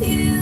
you.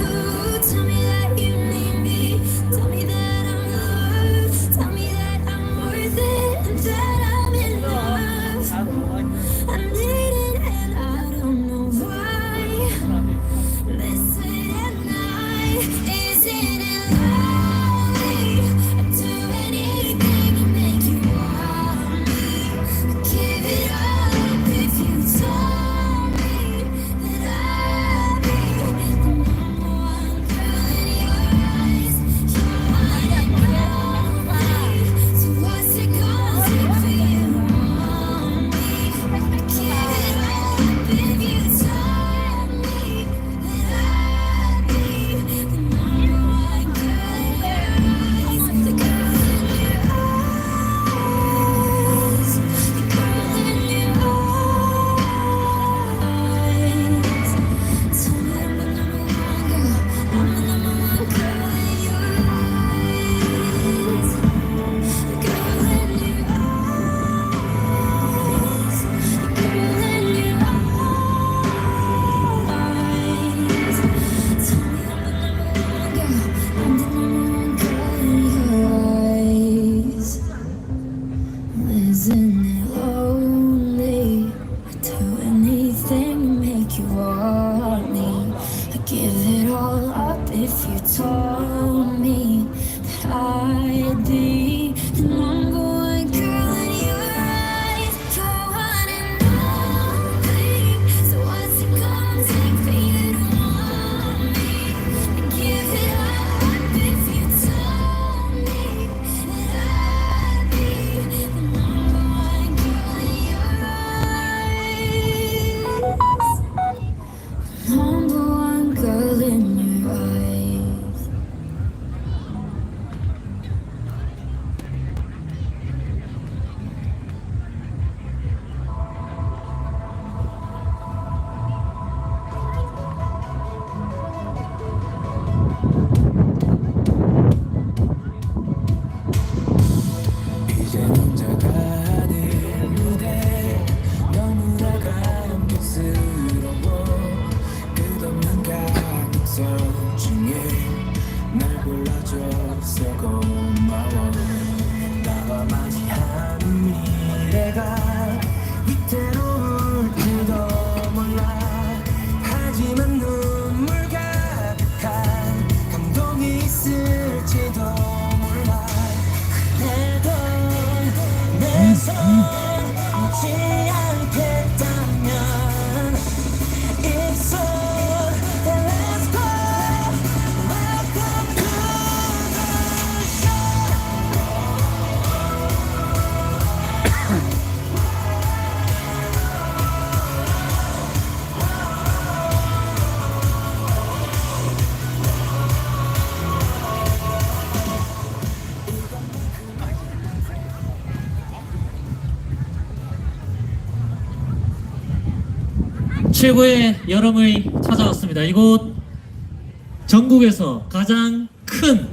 circle 최고의 여름을 찾아왔습니다. 이곳 전국에서 가장 큰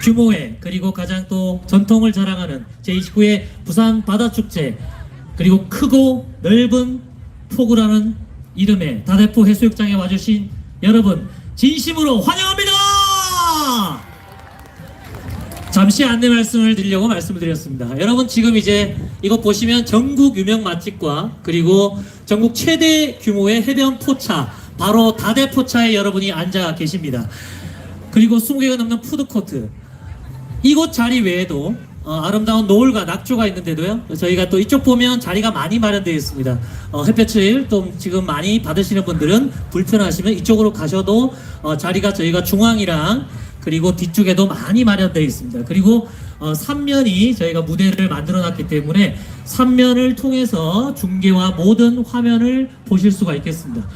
규모의 그리고 가장 또 전통을 자랑하는 제29회 부산 바다축제 그리고 크고 넓은 포구라는 이름의 다대포 해수욕장에 와주신 여러분 진심으로 환영합니다! 잠시 안내 말씀을 드리려고 말씀을 드렸습니다. 여러분 지금 이제 이거 보시면 전국 유명 맛집과 그리고 전국 최대 규모의 해변 포차 바로 다대 포차에 여러분이 앉아 계십니다. 그리고 20개가 넘는 푸드코트 이곳 자리 외에도 어, 아름다운 노을과 낙조가 있는데도요 저희가 또 이쪽 보면 자리가 많이 마련되어 있습니다 어, 햇볕을 좀 지금 많이 받으시는 분들은 불편하시면 이쪽으로 가셔도 어, 자리가 저희가 중앙이랑 그리고 뒤쪽에도 많이 마련되어 있습니다 그리고 어, 3면이 저희가 무대를 만들어 놨기 때문에 3면을 통해서 중계와 모든 화면을 보실 수가 있겠습니다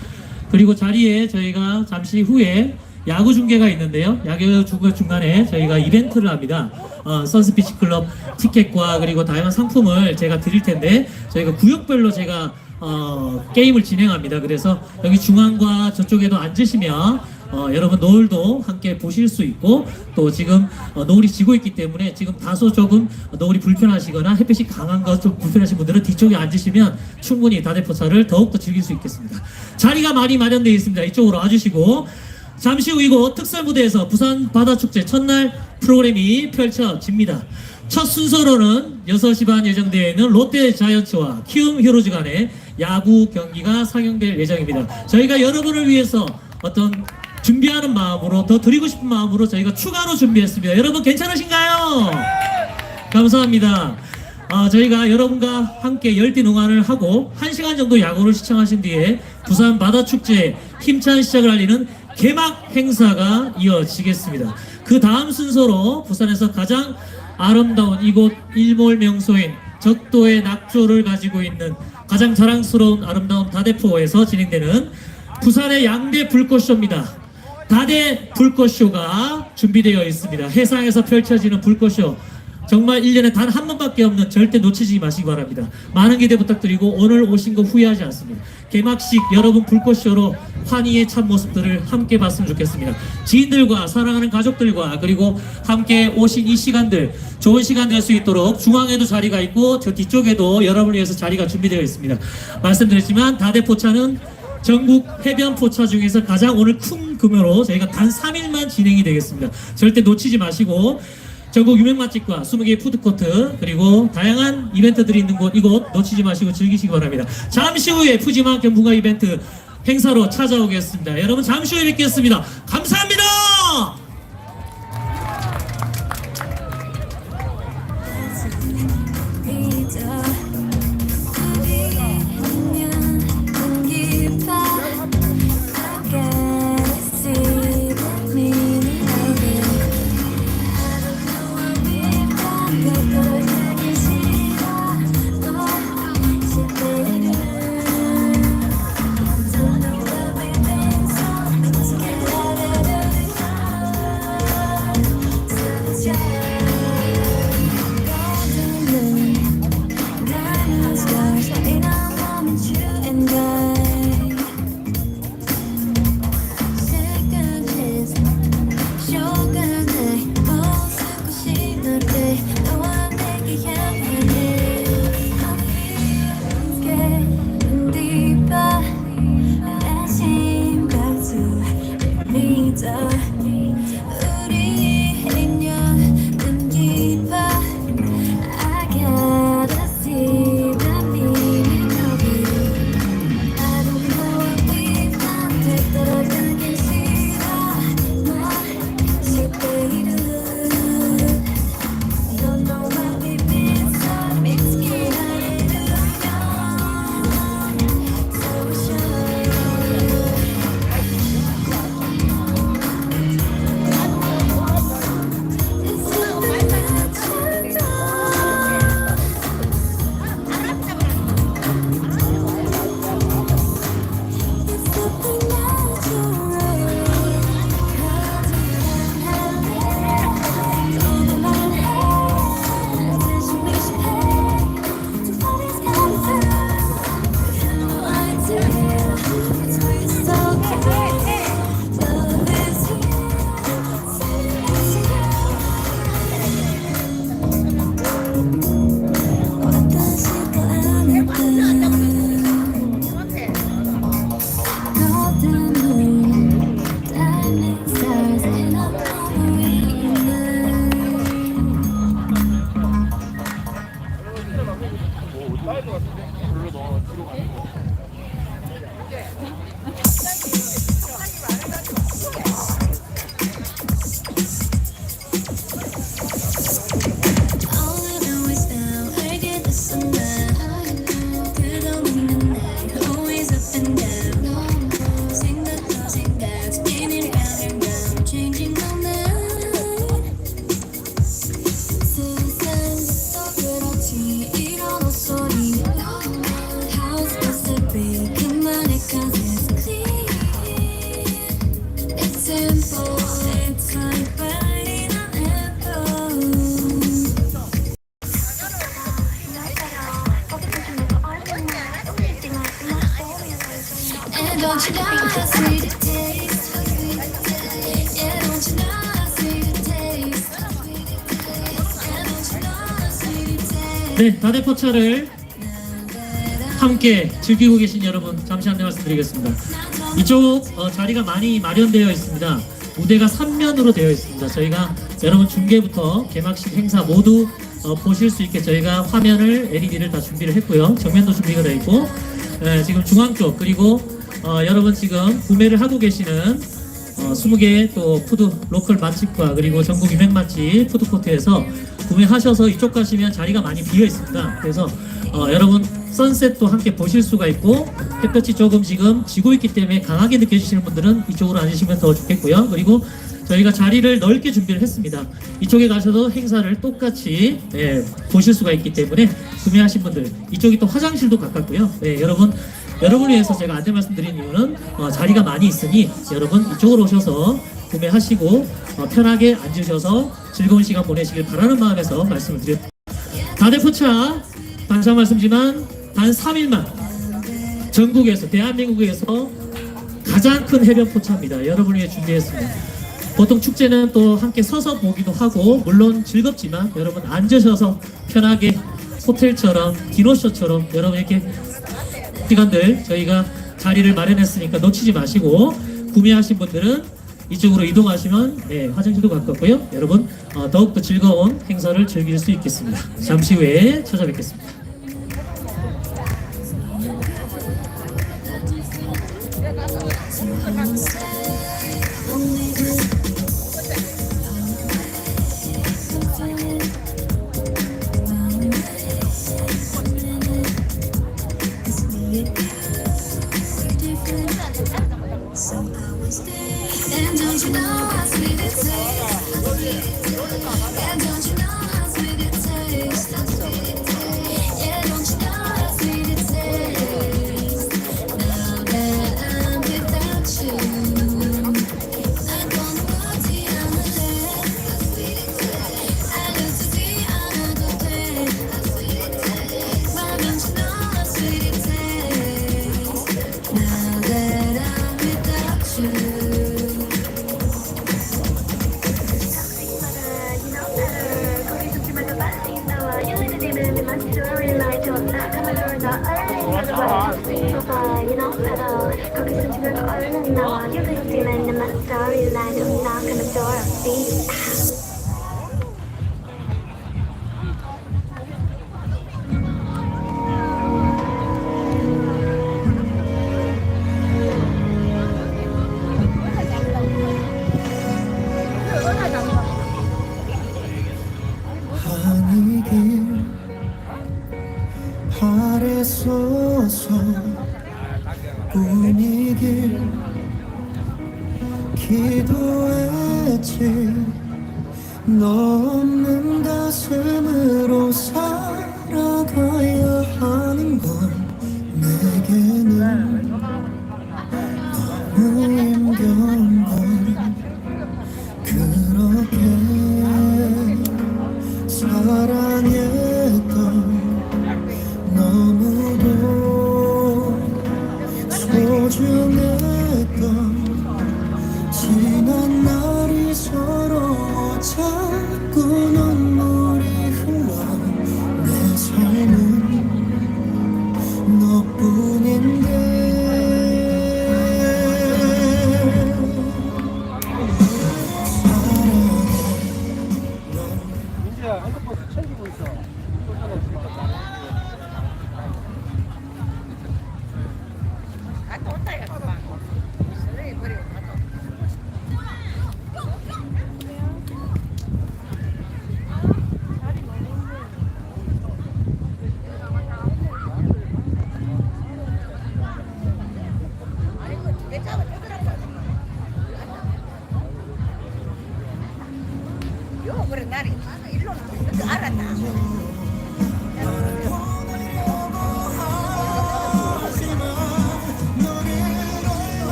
그리고 자리에 저희가 잠시 후에 야구 중계가 있는데요. 야구 중계 중간에 저희가 이벤트를 합니다. 어, 선스피치 클럽 티켓과 그리고 다양한 상품을 제가 드릴 텐데 저희가 구역별로 제가 어, 게임을 진행합니다. 그래서 여기 중앙과 저쪽에도 앉으시면 어, 여러분 노을도 함께 보실 수 있고 또 지금 어, 노을이 지고 있기 때문에 지금 다소 조금 노을이 불편하시거나 햇빛이 강한 것 좀 불편하신 분들은 뒤쪽에 앉으시면 충분히 다대포차를 더욱더 즐길 수 있겠습니다. 자리가 많이 마련되어 있습니다. 이쪽으로 와주시고 잠시 후 이곳 특설 무대에서 부산 바다축제 첫날 프로그램이 펼쳐집니다. 첫 순서로는 6시 반 예정되어 있는 롯데 자이언츠와 키움 히어로즈 간의 야구 경기가 상영될 예정입니다. 저희가 여러분을 위해서 어떤 준비하는 마음으로 더 드리고 싶은 마음으로 저희가 추가로 준비했습니다. 여러분 괜찮으신가요? 감사합니다. 아, 저희가 여러분과 함께 열띤 응원을 하고 1시간 정도 야구를 시청하신 뒤에 부산 바다축제 힘찬 시작을 알리는 개막 행사가 이어지겠습니다. 그 다음 순서로 부산에서 가장 아름다운 이곳 일몰명소인 적도의 낙조를 가지고 있는 가장 자랑스러운 아름다운 다대포에서 진행되는 부산의 양대 불꽃쇼입니다. 다대 불꽃쇼가 준비되어 있습니다. 해상에서 펼쳐지는 불꽃쇼. 정말 1년에 단 한 번밖에 없는 절대 놓치지 마시기 바랍니다. 많은 기대 부탁드리고 오늘 오신 거 후회하지 않습니다. 개막식 여러분 불꽃쇼로 환희의 참 모습들을 함께 봤으면 좋겠습니다. 지인들과 사랑하는 가족들과 그리고 함께 오신 이 시간들 좋은 시간 될 수 있도록 중앙에도 자리가 있고 저 뒤쪽에도 여러분을 위해서 자리가 준비되어 있습니다. 말씀드렸지만 다대포차는 전국 해변 포차 중에서 가장 오늘 큰 규모로 저희가 단 3일만 진행이 되겠습니다. 절대 놓치지 마시고 전국 유명 맛집과 20개의 푸드코트 그리고 다양한 이벤트들이 있는 곳 이곳 놓치지 마시고 즐기시기 바랍니다. 잠시 후에 푸짐한 경분가 이벤트 행사로 찾아오겠습니다. 여러분 잠시 후에 뵙겠습니다. 감사합니다. 잊어 네, 다대포차를 함께 즐기고 계신 여러분 잠시 안내 말씀드리겠습니다. 이쪽 어, 자리가 많이 마련되어 있습니다. 무대가 3면으로 되어 있습니다. 저희가 여러분 중계부터 개막식 행사 모두 어, 보실 수 있게 저희가 화면을 LED를 다 준비를 했고요. 정면도 준비가 되어 있고 예, 지금 중앙 쪽 그리고 어, 여러분 지금 구매를 하고 계시는 어, 20개 또 푸드 로컬 맛집과 그리고 전국 유명 맛집 푸드코트에서 구매하셔서 이쪽 가시면 자리가 많이 비어 있습니다. 그래서 어, 여러분 선셋도 함께 보실 수가 있고 햇볕이 조금 지금 지고 있기 때문에 강하게 느껴지시는 분들은 이쪽으로 앉으시면 더 좋겠고요. 그리고 저희가 자리를 넓게 준비를 했습니다. 이쪽에 가셔도 행사를 똑같이 예, 보실 수가 있기 때문에 구매하신 분들 이쪽이 또 화장실도 가깝고요. 네, 여러분 여러분을 위해서 제가 안내 말씀드린 이유는 어, 자리가 많이 있으니 여러분 이쪽으로 오셔서 구매하시고 어, 편하게 앉으셔서 즐거운 시간 보내시길 바라는 마음에서 말씀을 드렸습니다. 다대포차 반사 말씀지만 단 3일만 전국에서 대한민국에서 가장 큰 해변 포차입니다. 여러분을 위해 준비했습니다. 보통 축제는 또 함께 서서 보기도 하고 물론 즐겁지만 여러분 앉으셔서 편하게 호텔처럼 디노쇼처럼 여러분 이렇게 시간들 저희가 자리를 마련했으니까 놓치지 마시고 구매하신 분들은 이쪽으로 이동하시면 네, 화장실도 가깝고요. 여러분 어, 더욱더 즐거운 행사를 즐길 수 있겠습니다. 잠시 후에 찾아뵙겠습니다. 솟서 꿈이길 기도했지 너 없는 가슴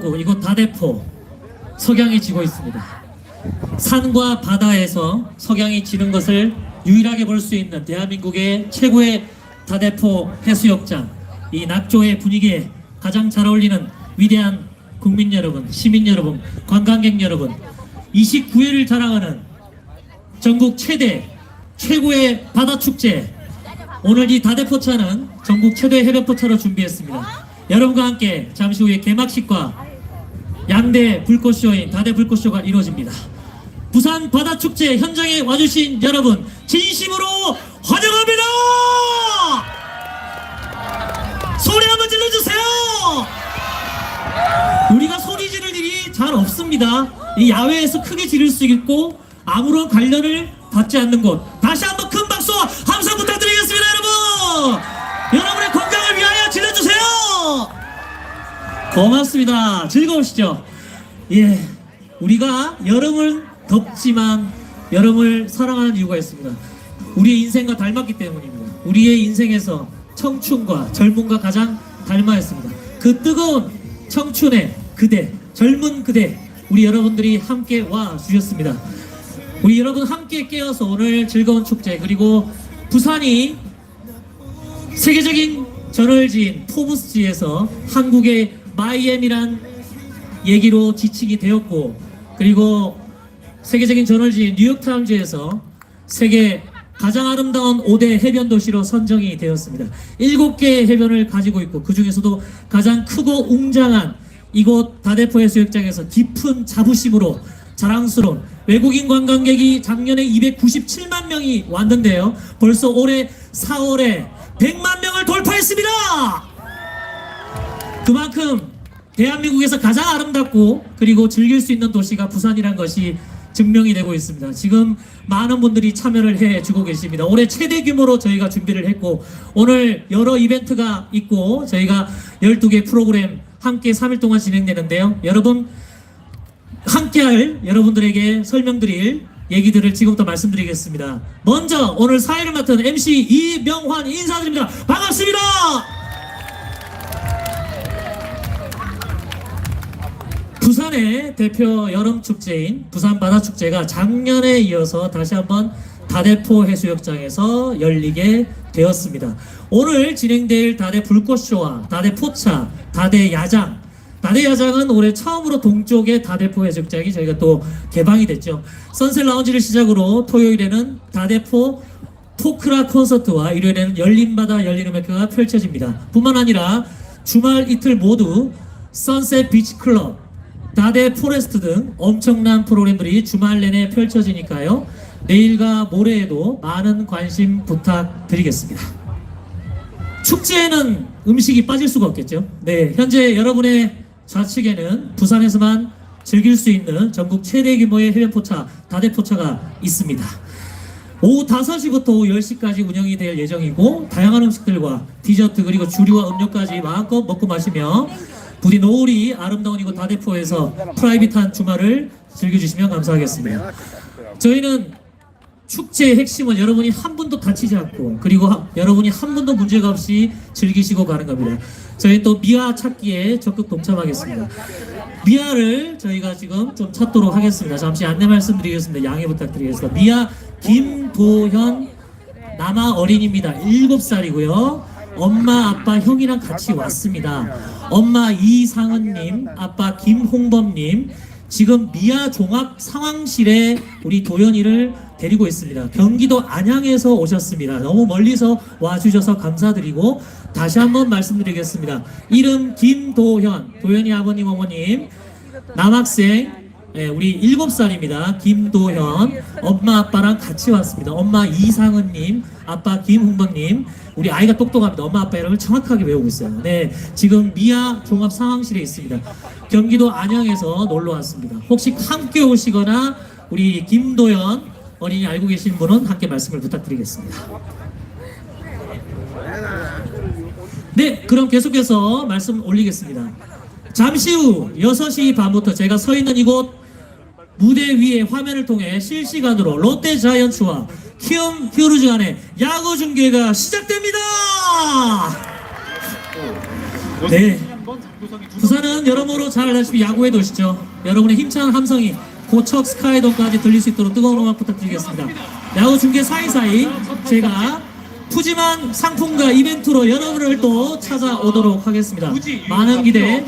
포구 이곳 다 대포 석양이 지고 있습니다. 산과 바다에서 석양이 지는 것을 유일하게 볼 수 있는 대한민국의 최고의 다대포 해수욕장 이 낙조의 분위기에 가장 잘 어울리는 위대한 국민 여러분, 시민 여러분, 관광객 여러분 29회를 자랑하는 전국 최대 최고의 바다 축제 오늘 이 다대포차는 전국 최대 해변포차로 준비했습니다. 여러분과 함께 잠시 후에 개막식과 양대 불꽃쇼인 다대 불꽃쇼가 이루어집니다. 부산 바다축제 현장에 와주신 여러분 진심으로 환영합니다. 소리 한번 질러주세요. 우리가 소리 지를 일이 잘 없습니다. 이 야외에서 크게 지를 수 있고 아무런 관련을 받지 않는 곳. 다시 한번 큰 박수와 함성 부탁드리겠습니다, 고맙습니다. 즐거우시죠? 예. 우리가 여름은 덥지만 여름을 사랑하는 이유가 있습니다. 우리의 인생과 닮았기 때문입니다. 우리의 인생에서 청춘과 젊음과 가장 닮아 있습니다. 그 뜨거운 청춘의 그대, 젊은 그대, 우리 여러분들이 함께 와 주셨습니다. 우리 여러분 함께 깨어서 오늘 즐거운 축제 그리고 부산이 세계적인 저널지인 포브스지에서 한국의 마이애미란 얘기로 지칭이 되었고 그리고 세계적인 저널지인 뉴욕타임즈에서 세계 가장 아름다운 5대 해변 도시로 선정이 되었습니다. 7개의 해변을 가지고 있고 그 중에서도 가장 크고 웅장한 이곳 다대포 해 수욕장에서 깊은 자부심으로 자랑스러운 외국인 관광객이 작년에 297만 명이 왔는데요. 벌써 올해 4월에 100만 명을 돌파했습니다. 그만큼 대한민국에서 가장 아름답고 그리고 즐길 수 있는 도시가 부산이란 것이 증명이 되고 있습니다. 지금 많은 분들이 참여를 해 주고 계십니다. 올해 최대 규모로 저희가 준비를 했고 오늘 여러 이벤트가 있고 저희가 12개 프로그램 함께 3일 동안 진행되는데요. 여러분 함께할 여러분들에게 설명드릴 얘기들을 지금부터 말씀드리겠습니다. 먼저 오늘 사회를 맡은 MC 이명환 인사드립니다. 반갑습니다. 부산의 대표 여름 축제인 부산 바다 축제가 작년에 이어서 다시 한번 다대포 해수욕장에서 열리게 되었습니다. 오늘 진행될 다대 불꽃쇼와 다대 포차, 다대 야장, 다대 야장은 올해 처음으로 동쪽의 다대포 해수욕장이 저희가 또 개방이 됐죠. 선셋 라운지를 시작으로 토요일에는 다대포 포크라 콘서트와 일요일에는 열린 바다 열린 음악회가 펼쳐집니다. 뿐만 아니라 주말 이틀 모두 선셋 비치 클럽, 다대 포레스트 등 엄청난 프로그램들이 주말 내내 펼쳐지니까요. 내일과 모레에도 많은 관심 부탁드리겠습니다. 축제에는 음식이 빠질 수가 없겠죠. 네, 현재 여러분의 좌측에는 부산에서만 즐길 수 있는 전국 최대 규모의 해변포차, 다대포차가 있습니다. 오후 5시부터 오후 10시까지 운영이 될 예정이고 다양한 음식들과 디저트 그리고 주류와 음료까지 마음껏 먹고 마시며 부디 노을이 아름다운 이곳 다대포에서 프라이빗한 주말을 즐겨주시면 감사하겠습니다. 저희는 축제의 핵심은 여러분이 한 분도 다치지 않고 그리고 하- 여러분이 한 분도 문제가 없이 즐기시고 가는 겁니다. 저희 또 미아 찾기에 적극 동참하겠습니다. 미아를 저희가 지금 좀 찾도록 하겠습니다. 잠시 안내 말씀드리겠습니다. 양해 부탁드리겠습니다. 미아 김도현 남아 어린입니다. 7살이고요. 엄마, 아빠, 형이랑 같이 왔습니다. 엄마 이상은님, 아빠 김홍범님, 지금 미아 종합 상황실에 우리 도연이를 데리고 있습니다. 경기도 안양에서 오셨습니다. 너무 멀리서 와주셔서 감사드리고 다시 한번 말씀드리겠습니다. 이름 김도현, 도연이 아버님, 어머님, 남학생 예, 우리 일곱 살입니다. 김도현 엄마 아빠랑 같이 왔습니다. 엄마 이상은님, 아빠 김훈범님. 우리 아이가 똑똑합니다. 엄마 아빠 이름을 정확하게 외우고 있어요. 네, 지금 미아 종합 상황실에 있습니다. 경기도 안양에서 놀러 왔습니다. 혹시 함께 오시거나 우리 김도현 어린이 알고 계신 분은 함께 말씀을 부탁드리겠습니다. 네, 그럼 계속해서 말씀 올리겠습니다. 잠시 후 6시 반부터 제가 서 있는 이곳 무대 위에 화면을 통해 실시간으로 롯데 자이언츠와 키움 히어로즈 간의 야구 중계가 시작됩니다. 네, 부산은 여러모로 잘 알다시피 야구의 도시죠. 여러분의 힘찬 함성이 고척 스카이돔까지 들릴 수 있도록 뜨거운 응원 부탁드리겠습니다. 야구 중계 사이사이 제가 푸짐한 상품과 이벤트로 여러분을 또 찾아오도록 하겠습니다. 많은 기대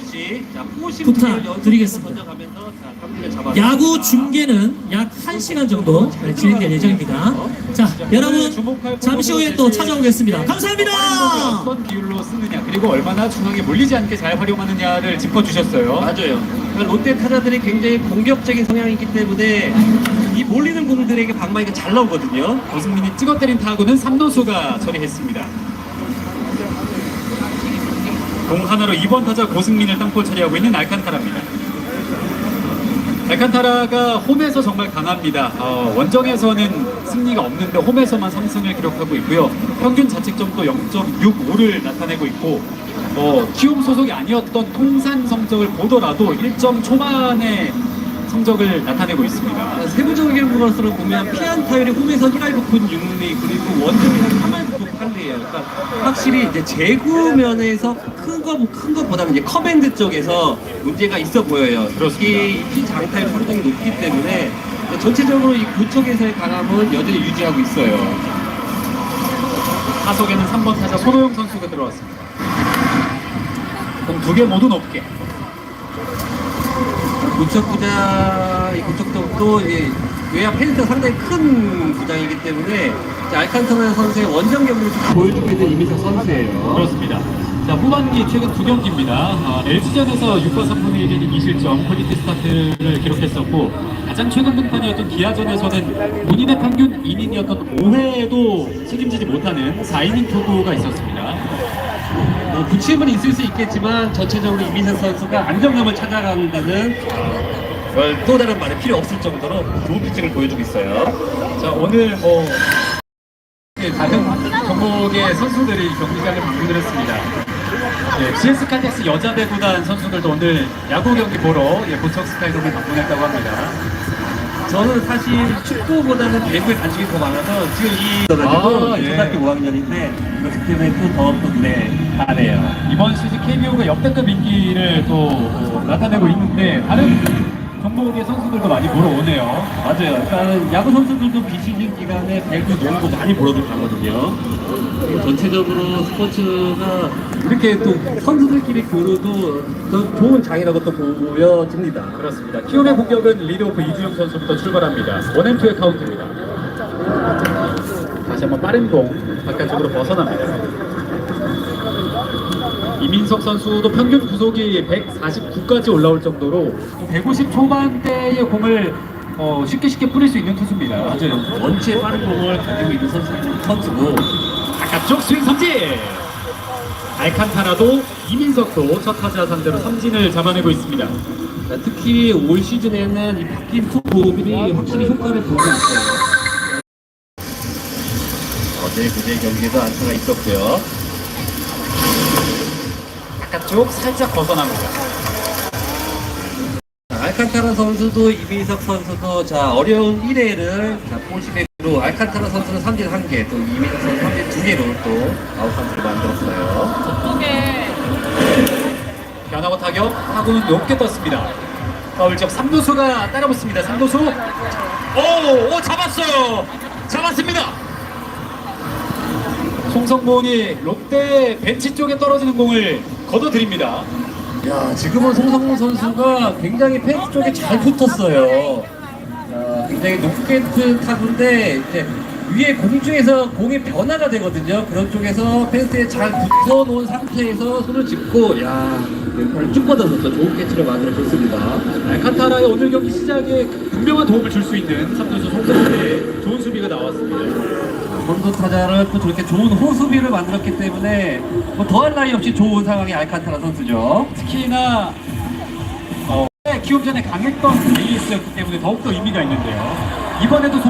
부탁드리겠습니다. 야구 중계는 약 1시간 정도 진행될 예정입니다. 자, 여러분 잠시 후에 또 찾아오겠습니다. 감사합니다. 어떤 비율로 쓰느냐 그리고 얼마나 중앙에 몰리지 않게 잘 활용하느냐를 짚어주셨어요. 맞아요. 그러니까 롯데 타자들이 굉장히 공격적인 성향이기 때문에 이 몰리는 공들에게 방망이가 잘 나오거든요. 고승민이 찍어 때린 타구는 삼루수가 처리했습니다. 공 하나로 2번 타자 고승민을 땅볼 처리하고 있는 알칸타라입니다. 알칸타라가 홈에서 정말 강합니다. 어, 원정에서는 승리가 없는데 홈에서만 3승을 기록하고 있고요. 평균 자책점도 0.65를 나타내고 있고 어, 키움 소속이 아니었던 통산 성적을 보더라도 1점 초반의 성적을 나타내고 있습니다. 세부적인 부분으로 보면 피안 타율이 홈에서 1할 9푼 6리 그리고 원정에서 3할 9푼 8리예요. 그러니까 확실히 이제 제구 면에서 큰거큰 것보다는 이제 커맨드 쪽에서 문제가 있어 보여요. 이게 피 장타율 상당히 높기 때문에 전체적으로 이 구척에서의 강함은 여전히 유지하고 있어요. 타석에는 3번 타자 손호영 선수가 들어왔습니다. 공두개 모두 높게. 구장, 이 구척도 이제 외야 펜스가 상당히 큰 구장이기 때문에 이제 알칸타라 선수의 원정 경기를 좀 보여주고 있는 이민석 선수예요. 그렇습니다. 자, 후반기 최근 두 경기입니다. 어, LG전에서 6과 3분의 1이닝 2실점 퀄리티 스타트를 기록했었고 가장 최근 등판이었던 기아전에서는 본인의 평균 이닝이었던 5회에도 책임지지 못하는 4이닝 투구가 있었습니다. 뭐 부침은 있을 수 있겠지만 전체적으로 이민석 선수가 안정감을 찾아간다는 걸 또 다른 말이 필요 없을 정도로 좋은 피칭을 보여주고 있어요. 자, 오늘 뭐 다른 전국의 선수들이 경기장을 방문을 했습니다. 예, GS 칼텍스 여자 배구단 선수들도 오늘 야구 경기 보러 예, 고척 스카이돔을 방문했다고 합니다. 저는 사실 축구보다는 배구에 관심이 더 많아서 지금 이 가지고 아, 예. 초등학교 5학년인데 그렇기 때문에 또더또 눈에 가네요. 이번 시즌 KBO가 역대급 인기를 또 어, 나타내고 있는데 다른 종목의 선수들도 많이 보러 오네요. 맞아요. 그러니까 야구 선수들도 비시즌 기간에 배구, 농구 많이 보러들 가거든요. 그리고 전체적으로 스포츠가 이렇게 또 선수들끼리 교류도 더 좋은 장이라고 또 보여집니다. 그렇습니다. 키움의 공격은 리드오프 이주영 선수부터 출발합니다. 원앤투의 카운트입니다. 다시 한번 빠른 공 바깥쪽으로 벗어납니다. 이민석 선수도 평균 구속이 149까지 올라올 정도로 150 초반대의 공을 어, 쉽게 쉽게 뿌릴 수 있는 투수입니다. 맞아요. 원체 빠른 공을 가지고 있는 선수, 선수고 바깥쪽 스윙 삼진! 알칸타라도 이민석도 첫 타자 상대로 삼진을 잡아내고 있습니다. 특히 올 시즌에는 이 바뀐 투구들이 확실히 효과를 보고 있어요. 어제 그제 경기에도 안타가 있었고요. 바깥쪽 살짝 벗어납니다. 자, 알칸타라 선수도 이민석 선수도 자 어려운 1회를 자 포시백으로 알칸타라 선수는 3진 1개 또 이민석 선수 3진 2개로 또 아웃 카운트를 만들었어요. 변화고 타격 타구는 높게 떴습니다. 파울 지역 3루수가 따라붙습니다. 3루수 오, 오 잡았어요. 잡았습니다. 송성문이 롯데 벤치 쪽에 떨어지는 공을 걷어드립니다. 야 지금은 송성문 선수가 굉장히 펜스 쪽에 잘 붙었어요. 야, 굉장히 높게 뜬 타구인데 이제 위에 공중에서 공이 변화가 되거든요. 그런 쪽에서 펜스에 잘 붙어 놓은 상태에서 손을 짚고 야 왼팔을 쭉 뻗어서 좋은 캐치를 만들어줬습니다. 알칸타라의 오늘 경기 시작에 분명한 도움을 줄 수 있는 3루수 송성문의 좋은 수비가 나왔습니다. 선두 타자를 또 저렇게 좋은 호수비를 만들었기 때문에 뭐 더할 나위 없이 좋은 상황의 알칸타라 선수죠. 특히나 어, 키움 전에 강했던 에이스였기 때문에 더욱더 의미가 있는데요. 이번에도 송